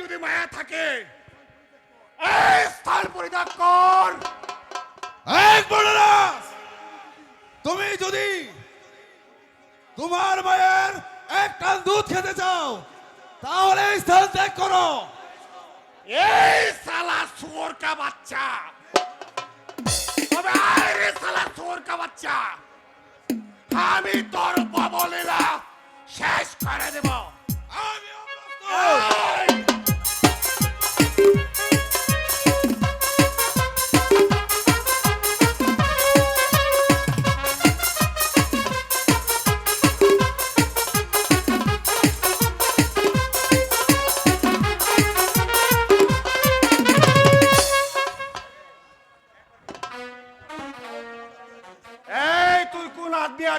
যদি মায়া থাকে স্থান পরিত্যাগ কর। তুমি যদি তোমার মায়ের এক কাল দুধ খেতে চাও, তাহলে এই স্থান ত্যাগ করো। এই সালা সুয়রকা বাচ্চা আমি তোর বলিলা শেষ করে দেব।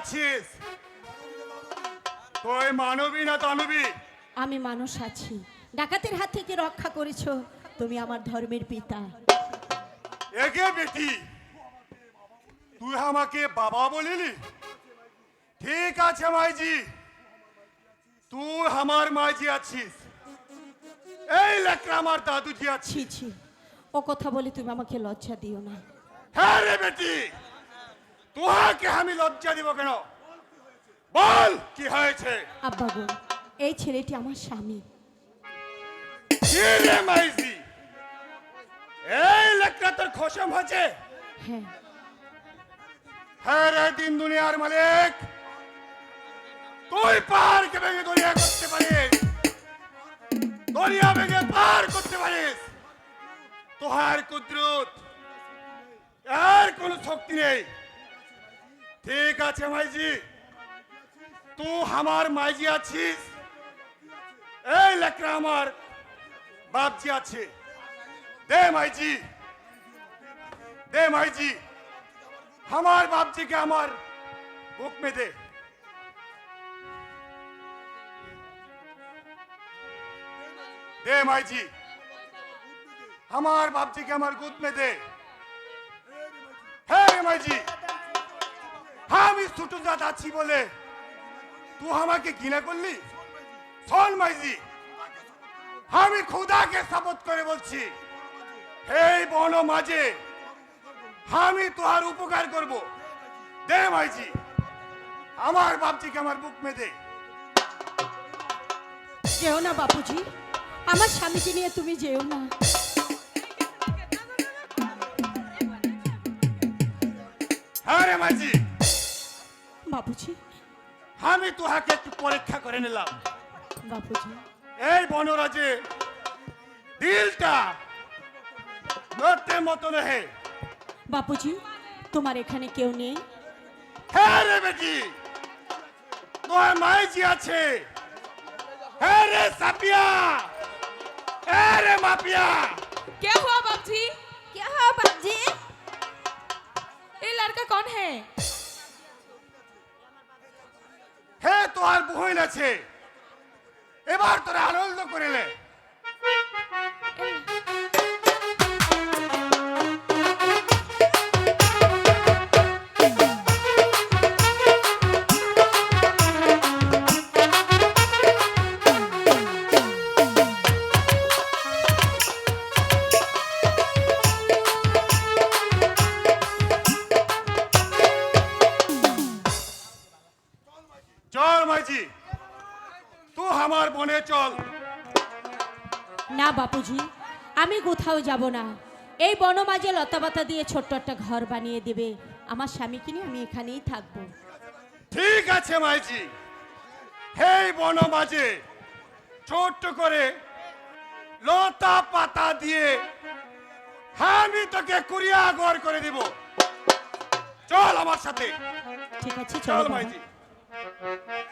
আছিস? তুই মানবী না দানবী? আমি মানুষ আছি। ডাকাতের হাত থেকে রক্ষা করেছ। তুমি আমার ধর্মের পিতা। এগে বেটি? তুই আমাকে বাবা বলিলি? ঠিক আছে মাইজি। তুই আমার মাইজি আছিস। এই লেখরা আমার দাদুজি আছি ছি ছি। ও কথা বলে তুমি আমাকে লজ্জা দিও না। হ্যাঁ রে বেটি। তোহাকে আমি লজ্জা দিব কেন? বল! কি হয়েছে? আব্বা গো এই ছেলেটি আমার স্বামী। রে মাইজি? এই লেখরা তোর খসম হয়েছে? হ্যাঁ। হ্যাঁ রে দিন দুনিয়ার মালিক। তুই পাহাড়কে ভেঙে দরিয়া করতে পারিস। দরিয়া ভেঙে পার করতে পারিস। তোহার কুদরত। আর কোনো শক্তি নেই। ঠিক আছে ভাইজি। তু আমার মাইজি আছিস? এই লেখরা আমার বাপজি আছে। দে মাইজি। দে মাইজি। আমার বাপজিকে আমার বুক মে দে দে মাইজি। আমার বাপজিকে আমার গুদ মে দে হে মাইজি। আমি ছোট জাত আছি বলে তুই আমাকে ঘৃণা করলি? শোন মাইজি আমি খুদাকে শপথ করে বলছি এই বন মাঝে আমি তোহার উপকার করব। দে ভাইজি আমার বাপজিকে আমার বুক মে দে যেও না বাপুজি আমার স্বামীকে নিয়ে তুমি যেও না। হ্যাঁ রে মাঝি বাপুজি আমি তোহাকে একটু পরীক্ষা করে নিলাম বাপুজি এই বনরাজে দিলটা নড়তে মতো নেহে বাপুজি তোমার এখানে কেউ নেই হ্যাঁ রে বেটি তোমার মাইজি আছে হ্যাঁ রে সাপিয়া হ্যাঁ রে মাপিয়া क्या हुआ बाप जी क्या हुआ बापजी ये लड़का कौन है তোর বহিন আছে এবার তোরা আনন্দ করে চল মাইজি। তুই আমার বনে চল। না বাপুজি আমি কোথাও যাব না। এই বনমাঝে লতাপাতা দিয়ে ছোট্ট একটা ঘর বানিয়ে দেবে আমার স্বামীকে নিয়ে আমি এখানেই থাকব। ঠিক আছে মাইজি। হেই বন মাঝে ছোট্ট করে লতা পাতা দিয়ে আমি তোকে কুরিয়া ঘর করে দিব। চল আমার সাথে। ঠিক আছে চল মাইজি। Mm-hmm.